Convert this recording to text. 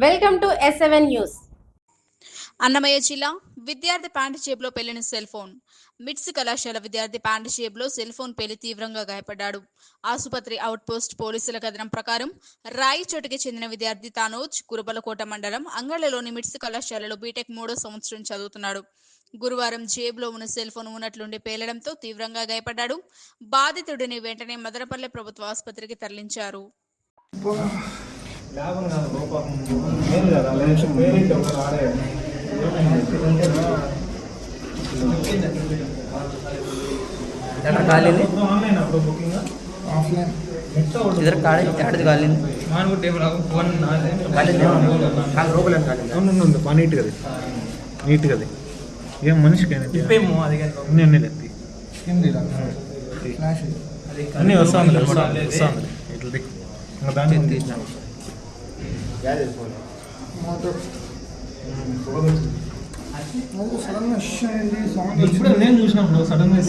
Welcome to S seven news Annamayya జిల్లా విద్యార్థి pant జేబులో పెళ్ళిన సెల్ ఫోన్. మిట్స్ కళాశాల విద్యార్థి ప్యాంటు జేబులో సెల్ ఫోన్ పేలి తీవ్రంగా గాయపడ్డాడు. ఆసుపత్రి అవుట్ పోస్ట్ పోలీసుల కథనం ప్రకారం రాయిచోటుకి చెందిన విద్యార్థి తానోజ్ కురబలకోట మండలం అంగళ్ళలోని మిట్స్ కళాశాలలో బీటెక్ మూడో సంవత్సరం చదువుతున్నాడు. గురువారం జేబులో ఉన్న సెల్ ఫోన్ ఉన్నట్లుండి పేలడంతో తీవ్రంగా గాయపడ్డాడు. బాధితుడిని వెంటనే మదనపల్లె ప్రభుత్వ ఆసుపత్రికి తరలించారు. లాభం కాదు లోపం. ఏం కదా లేదంటే పేరెంట్ ఎవరు ఆడే ఎక్కడ కాలేదు? ఆన్లైన్ అప్పుడు బుకింగ్. ఆఫ్లైన్. ఇద్దరు కాడే ఎక్కడిది కాలేదు? మానుకు టేబుల్ ఫోన్ కాలేదు? కాదు లోపల కాలేదు? ఉంది బాగా నీట్గా అది నీట్గా అది ఏం మనిషికి ఇప్పేమో అది అన్నీ ఇట్లా దాన్ని తీసినాను మోటార్ సడన్గా నేను చూసినప్పుడు సడన్గా